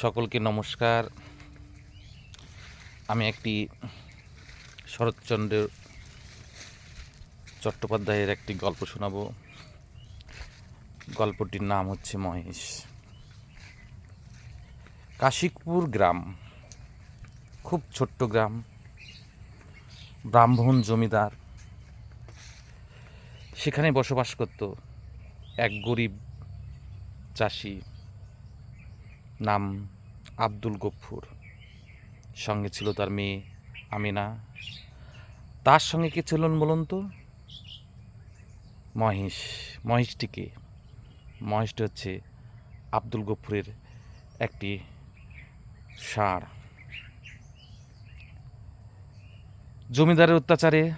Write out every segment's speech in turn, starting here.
সকলকে নমস্কার। আমি একটি শরৎচন্দ্র চট্টোপাধ্যায়ের একটি গল্প শোনাবো। গল্পটির নাম হচ্ছে মহেশ। কাশিকপুর গ্রাম, খুব ছোট্ট গ্রাম, ব্রাহ্মণ জমিদার। সেখানে বসবাস করত এক গরিব চাষি। নাম আব্দুল গফুর। সঙ্গে ছিল তার মেয়ে আমিনা। তার সঙ্গে কে ছিলেন বলুন তো? মহেশ। মহেশটিকে মহেশটি হচ্ছে আব্দুল গফুরের একটি ষাঁড়। জমিদারের অত্যাচারে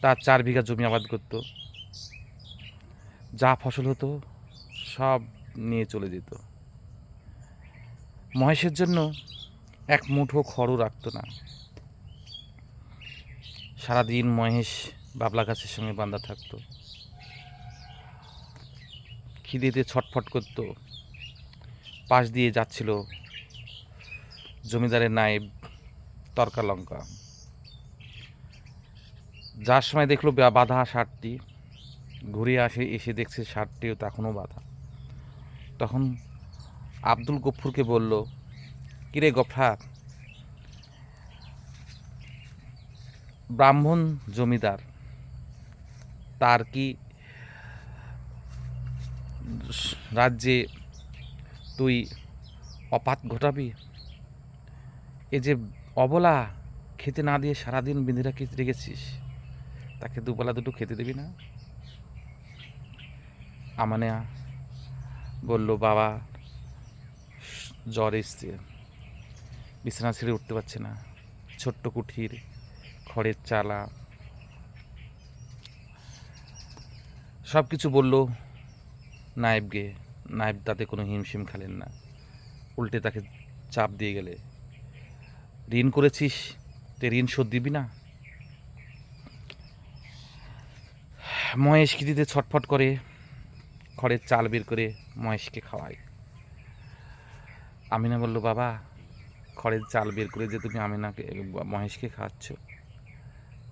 তার চার বিঘা জমি আবাদ করত। যা ফসল হতো সব নিয়ে চলে যেত। মহেশের জন্য এক মুঠো খড়ও রাখতো না। সারাদিন মহেশ বাবলা গাছের সঙ্গে বাঁধা থাকতো। খিদেতে ছটফট করতো। পাশ দিয়ে যাচ্ছিল জমিদারের নায়েব তরকা লঙ্কা। যার সময় দেখল বাঁধা শার্টটি ঘুরে আসে, এসে দেখছে শার্টটিও তখনও বাঁধা। তখন আব্দুল গফুরকে বলল, কিরে গফার ব্রাহ্মণ জমিদার, তার কি রাজ্যে তুই অপাত ঘটাবি? এ যে অবলা খেতে না দিয়ে সারাদিন বেঁধে রাখি, রেখেছিস, তাকে দুবেলা দুটো খেতে দিবি না? আমানে বলল, বাবা, জ্বর এসছে। বিছানা ছেড়ে উঠতে পারছে না। ছোট্ট কুঠির, খড়ের চালা। সব কিছু বলল নায়েবকে নায়েব তাতে কোনো হিমশিম খেলেন না। উল্টে তাকে চাপ দিয়ে গেলে। ঋণ করেছিস? তে ঋণ শোধ দিবি না? মহেশ খিদিতে ছটফট করে। খড়ের চাল বের করে মহেশকে খাওয়ায় আমিনা বলল, বাবা খড়ের চাল বের করে যে তুমি আমিনাকে, মহেশকে খাওয়াচ্ছ,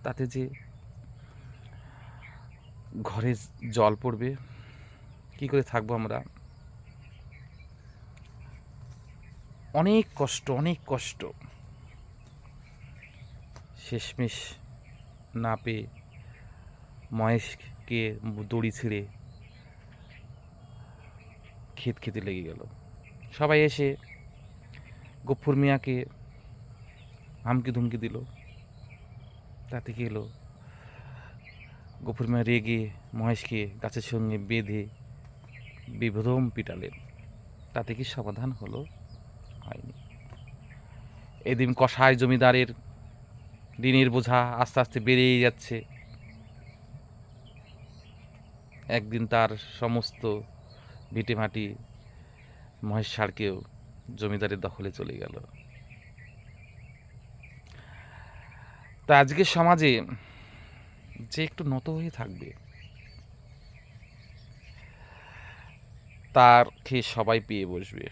তাতে যে ঘরে জল পড়বে, কি করে থাকব আমরা? অনেক কষ্ট অনেক কষ্ট। শেষমেশ না পেয়ে মহেশকে দড়ি ছিঁড়ে ক্ষেত খেতে লেগে গেল। সবাই এসে গফুর মিয়াকে হামকি ধুমকি দিল। তাতে কি এলো গফুর মিয়া রেগে মহেশকে গাছের সঙ্গে বেঁধে বিভ্রম পিটালেন। তাতে কি সমাধান হলো? হয়নি। এদিন কষায় জমিদারের ঋণের বোঝা আস্তে আস্তে বেড়েই যাচ্ছে। একদিন তার সমস্ত ভিটেমাটি মহেশ ষাঁড়কেও জমিদারের দখলে চলে গেল। তা আজকের সমাজে যে একটু নত হয়ে থাকবে, তার খেয়ে সবাই পেয়ে বসবে।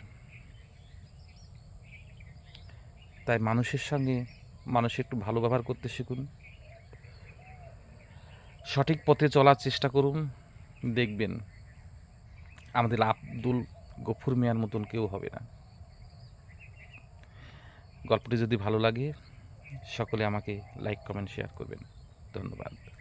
তাই মানুষের সঙ্গে মানুষ একটু ভালো ব্যবহার করতে শিখুন। সঠিক পথে চলার চেষ্টা করুন, দেখবেন আমাদের আব্দুল গফুর মিয়ার মতন কেউ হবে না। গল্পটি যদি ভালো লাগে, সকলে আমাকে লাইক কমেন্ট শেয়ার করবেন। ধন্যবাদ।